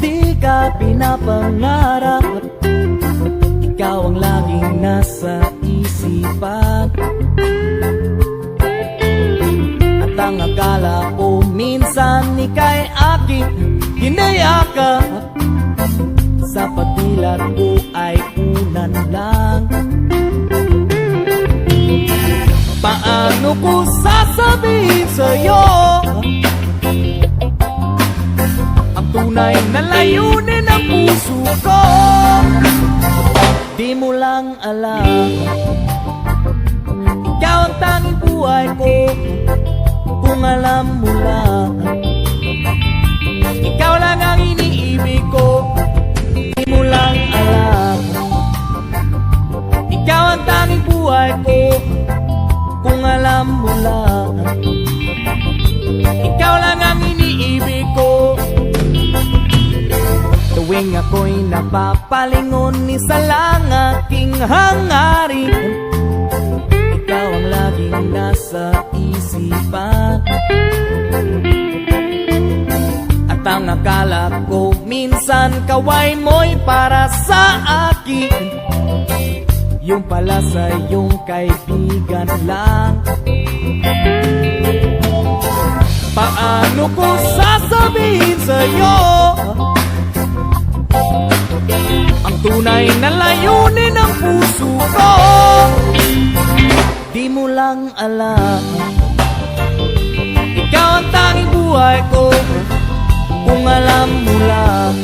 di ka pinapangarap. Ikaw ang laging nasa isipan. At ang akala ko minsan ika'y aking hinayakap Sa pagdilat ko ay unan lang. Paano ko sasabihin tunay na layunin ng puso ko. Di mo lang alam. Ikaw ang tanging buhay ko. Kung alam mo lang. Ikaw lang ang iniibig ko. Di mo lang alam. Ikaw ang tanging buhay ko. Kung alam mo lang Tuwing ako'y napapalingon Isa lang aking hangarin. Ikaw ang laging nasa isipan. At ang akala ko minsan kaway mo'y para sa akin. Yung pala sa iyong kaibigan lang. Paano ko sasabihin tunay na layunin ng puso ko. Di mo lang alam. Ikaw ang tanging buhay ko. Kung alam mo lang